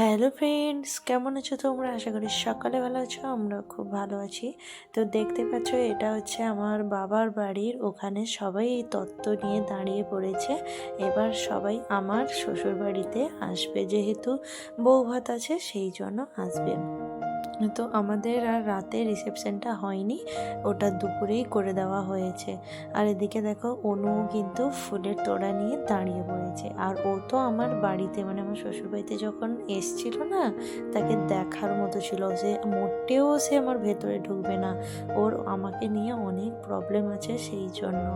Hello friends, কেমন আছো তোমরা? আশা করি সকালে ভালো আছো আমরা খুব ভালো আছি। তো দেখতে পাচ্ছ, এটা হচ্ছে আমার বাবার বাড়ির, ওখানে সবাই এই তত্ত্ব নিয়ে দাঁড়িয়ে পড়েছে। এবার সবাই আমার শ্বশুর বাড়িতে আসবে, যেহেতু বউ ভাত আছে, সেই জন্য আসবে। তো আমাদের আর রাতে রিসেপশনটা হয়নি, ওটা দুপুরেই করে দেওয়া হয়েছে। আর এদিকে দেখো, অনু কিন্তু ফুলের তোড়া নিয়ে দাঁড়িয়ে পড়েছে। আর ও তো আমার বাড়িতে মানে আমার শ্বশুরবাড়িতে যখন এসছিল না, তাকে দেখার মতো ছিল যে মোটেও সে আমার ভেতরে ঢুকবে না। ওর আমাকে নিয়ে অনেক প্রবলেম আছে সেই জন্য।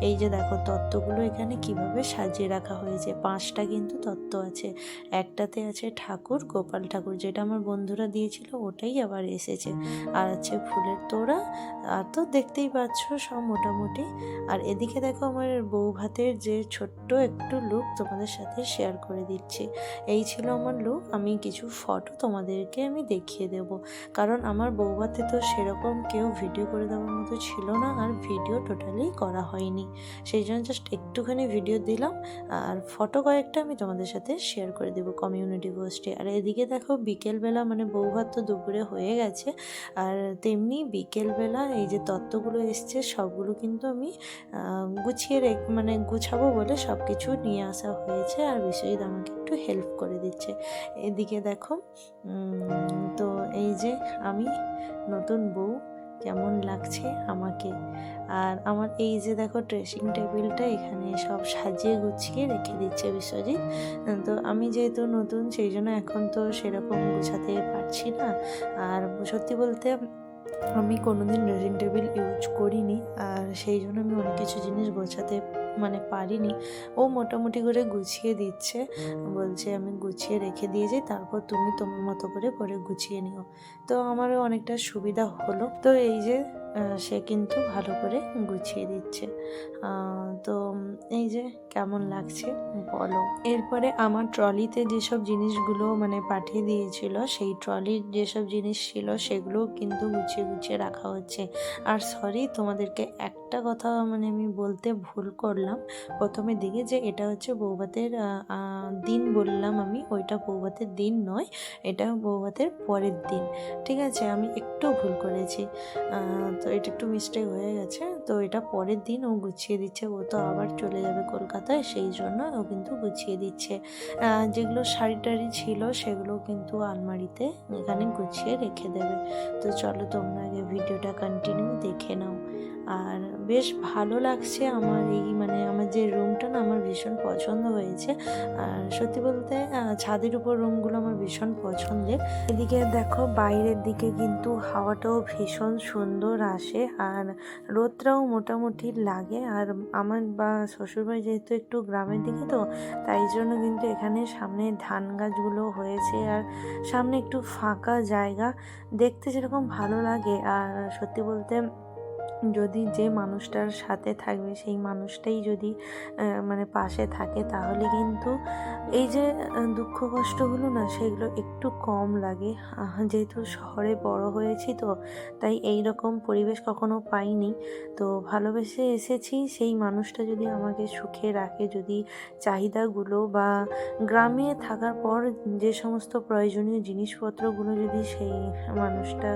এই যে দেখো, তত্ত্বগুলো এখানে কীভাবে সাজিয়ে রাখা হয়েছে, পাঁচটা কিন্তু তত্ত্ব আছে। একটাতে আছে ঠাকুর, গোপাল ঠাকুর, যেটা আমার বন্ধুরা দিয়েছিল ওটাই আবার এসেছে। আর আছে ফুলের তোড়া। আর তো দেখতেই পাচ্ছ সব মোটামুটি। আর এদিকে দেখো আমার বউ ভাতের যে ছোট্ট একটু লুক তোমাদের সাথে শেয়ার করে দিচ্ছি। এই ছিল আমার লুক আমি কিছু ফটো তোমাদেরকে আমি দেখিয়ে দেব। কারণ আমার বউ ভাতে তো সেরকম কেউ ভিডিও করে দেওয়ার মতো ছিল না। আর ভিডিও টোটালি করা হয়নি। সেই জন্য জাস্ট একটুখানি ভিডিও দিলাম। আর ফটো কয়েকটা আমি তোমাদের সাথে শেয়ার করে দেবো কমিউনিটি পোস্টে আর এদিকে দেখো বিকেলবেলা মানে বউ ভাত তো দুপুরে হয়ে গেছে। আর তেমনি বিকেলবেলা এই যে তত্ত্বগুলো এসছে, সবগুলো কিন্তু আমি গুছিয়ে রেখ মানে গুছাবো বলে সব কিছু নিয়ে আসা হয়েছে আর বিশ্বজিৎ আমাকে একটু হেল্প করে দিচ্ছে। এদিকে দেখো তো এই যে আমি নতুন বউ কেমন লাগছে আমাকে? আর আমার এই যে দেখো ড্রেসিং টেবিলটা এখানে সব সাজিয়ে গুছিয়ে রেখে দিচ্ছে বিশ্বজিৎ। তো আমি যেহেতু নতুন, সেই জন্য এখন তো সেরকম গুছাতে পারছি না। আর সত্যি বলতে আমি কোনোদিন ড্রেসিং টেবিল ইউজ করিনি, আর সেই জন্য আমি অনেক কিছু জিনিস গোছাতে মানে পারিনি। ও মোটামুটি করে গুছিয়ে দিচ্ছে, বলছে আমি গুছিয়ে রেখে দিয়ে যাই, তারপর তুমি তোমার মতো করে পরে গুছিয়ে নিও। তো আমারও অনেকটা সুবিধা হলো। তো এই যে সে কিন্তু ভালো করে গুছিয়ে দিচ্ছে। তো এই যে কেমন লাগছে বলো। এরপরে আমার ট্রলিতে যেসব জিনিসগুলো মানে পাঠিয়ে দিয়েছিল, সেই ট্রলির যেসব জিনিস ছিল সেগুলো কিন্তু গুছিয়ে গুছিয়ে রাখা হচ্ছে। আর সরি তোমাদেরকে একটা কথা মানে আমি বলতে ভুল করলাম। প্রথমে দিকে যে এটা হচ্ছে বৌভাতের দিন বললাম আমি, ওইটা বৌভাতের দিন নয়, এটা বৌভাতের পরের দিন। ঠিক আছে, আমি একটু ভুল করেছি। তো এটা একটু মিস্টেক হয়ে গেছে। তো এটা পরের দিন ও গুছিয়ে দিচ্ছে। ও তো আবার চলে যাবে কলকাতায়, সেই জন্য ও কিন্তু গুছিয়ে দিচ্ছে। যেগুলো শাড়ি টাড়ি ছিল সেগুলো কিন্তু আলমারিতে এখানে গুছিয়ে রেখে দেবে। তো চলো তোমরা আগে ভিডিওটা কন্টিনিউ দেখে নাও। আর বেশ ভালো লাগছে আমার এই মানে আমার যে রুমটা না আমার ভীষণ পছন্দ হয়েছে। আর সত্যি বলতে ছাদের উপর রুমগুলো আমার ভীষণ পছন্দের। এদিকে দেখো বাইরের দিকে কিন্তু হাওয়াটাও ভীষণ সুন্দর আসে আর রোদটাও মোটামুটি লাগে। আর আমার বা শ্বশুরবাড়ি যেহেতু একটু গ্রামের দিকে তো, তাই জন্য কিন্তু এখানে সামনে ধান গাছগুলো হয়েছে আর সামনে একটু ফাঁকা জায়গা। দেখতে যেরকম ভালো লাগে। আর সত্যি বলতে যদি যে মানুষটার সাথে থাকবে, সেই মানুষটাই যদি মানে পাশে থাকে, তাহলে কিন্তু এই যে দুঃখ কষ্টগুলো না, সেগুলো একটু কম লাগে। যেহেতু শহরে বড় হয়েছি তো, তাই এই রকম পরিবেশ কখনো পাইনি। তো ভালোবেসে এসেছি, সেই মানুষটা যদি আমাকে সুখে রাখে, যদি চাহিদাগুলো বা গ্রামে থাকার পর যে সমস্ত প্রয়োজনীয় জিনিসপত্রগুলো যদি সেই মানুষটা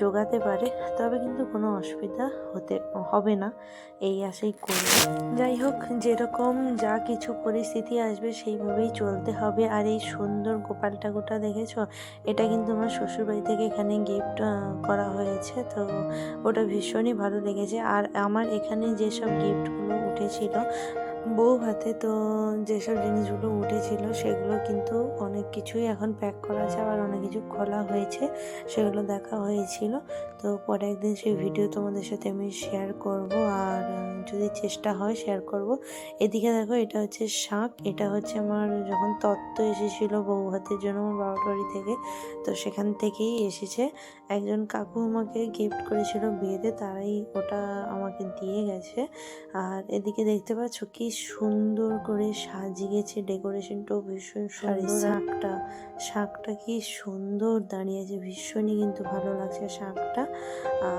যোগাতে পারে, তবে কিন্তু কোনো অসুবিধা হতে, হবে না। এই আশাই করি। যাই হোক, যেরকম যা কিছু পরিস্থিতি আসবে সেইভাবেই চলতে হবে। আর এই সুন্দর গোপাল ঠাকুরটা দেখেছ? এটা কিন্তু আমার শ্বশুরবাড়ি থেকে এখানে গিফট করা হয়েছে। তো ওটা ভীষণই ভালো লেগেছে। আর আমার এখানে যেসব গিফটগুলো উঠেছিল বউ হাতে তো যেসব জিনিসগুলো উঠেছিল, সেগুলো কিন্তু অনেক কিছুই এখন প্যাক করা আছে, আবার অনেক কিছু খোলা হয়েছে, সেগুলো দেখা হয়েছিল। তো পরে একদিন সেই ভিডিও তোমাদের সাথে আমি শেয়ার করব, আর যদি চেষ্টা হয় শেয়ার করব। এদিকে দেখো, এটা হচ্ছে শাঁখ, এটা হচ্ছে আমার যখন তত্ত্ব এসেছিল বউ হাতের জন্য আমার বাবার বাড়ি থেকে, তো সেখান থেকেই এসেছে। একজন কাকু আমাকে গিফট করেছিল বিয়েতে, তারাই ওটা আমাকে দিয়ে গেছে। আর এদিকে দেখতে পাচ্ছ কি সুন্দর করে সাজিয়েছে ডেকোরেশনটাও ভীষণ সুন্দর শাকটা শাঁখটা কি সুন্দর দাঁড়িয়েছে ভীষণই কিন্তু ভালো লাগছে শাকটা।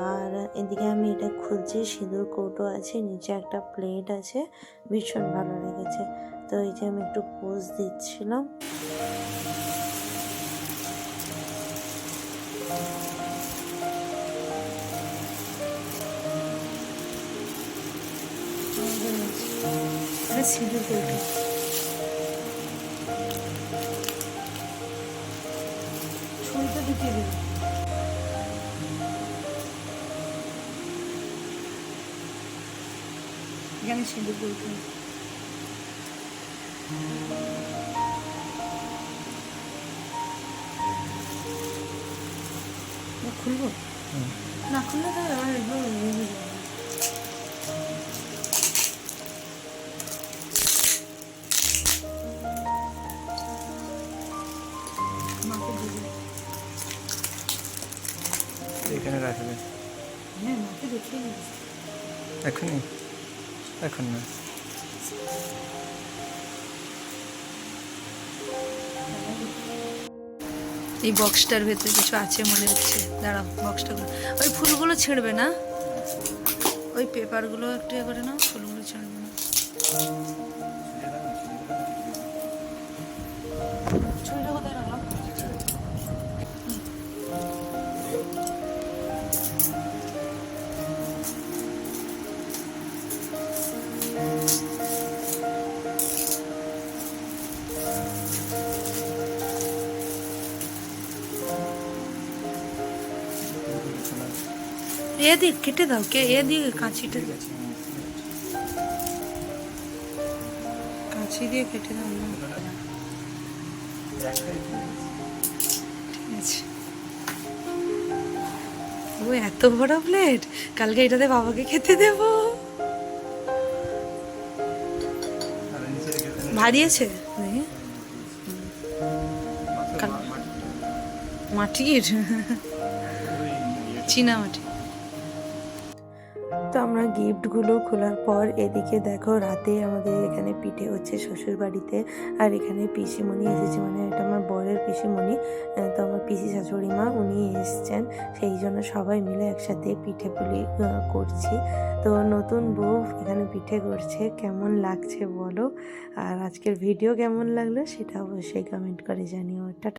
আর এদিকে আমি এটা খুঁজছি সিঁদুর কৌটো আছে নিচে একটা প্লেট আছে ভীষণ ভালো লেগেছে। তো এই যে আমি একটু পোজ দিচ্ছিলাম। সিঁদুর কৌটো ছুরিটা ঢুকিয়ে দেবে এখানে সিঁদুর কৌটো না, খুলবো না খুললে তো আর এগুলো ইয়ে হয়ে যাবে। মাকে এখানে রাখবে। হ্যাঁ এখনই? এখন না। এই বক্সটার ভেতরে কিছু আছে মনে হচ্ছে। দাঁড়াও বক্সটা ওই ফুলগুলো ছিঁড়বে না? ওই পেপারগুলো একটু এ করে নাও ফুলগুলো ছিঁড়বে না। এ দিক কেটে দাও, কে এ দিয়ে কাঁচিটা কাঁচি দিয়ে কেটে দাও। আছে ও, এত বড় প্লেট কালকে এটাতে বাবাকে খেতে দেব। ভারী আছে মাটির? চীনা মাটি। আমরা গিফটগুলো খোলার পর এদিকে দেখো রাতে আমাদের এখানে পিঠে হচ্ছে শ্বশুর বাড়িতে আর এখানে পিসিমণি এসেছে মানে এটা আমার বরের পিসিমণি তো আমার পিসি শাশুড়ি মা, উনি এসছেন। সেই জন্য সবাই মিলে একসাথে পিঠে পুলি করছি। তো নতুন বউ এখানে পিঠে করছে, কেমন লাগছে বলো? আর আজকের ভিডিও কেমন লাগল সেটা অবশ্যই কমেন্ট করে জানিও। টাটা।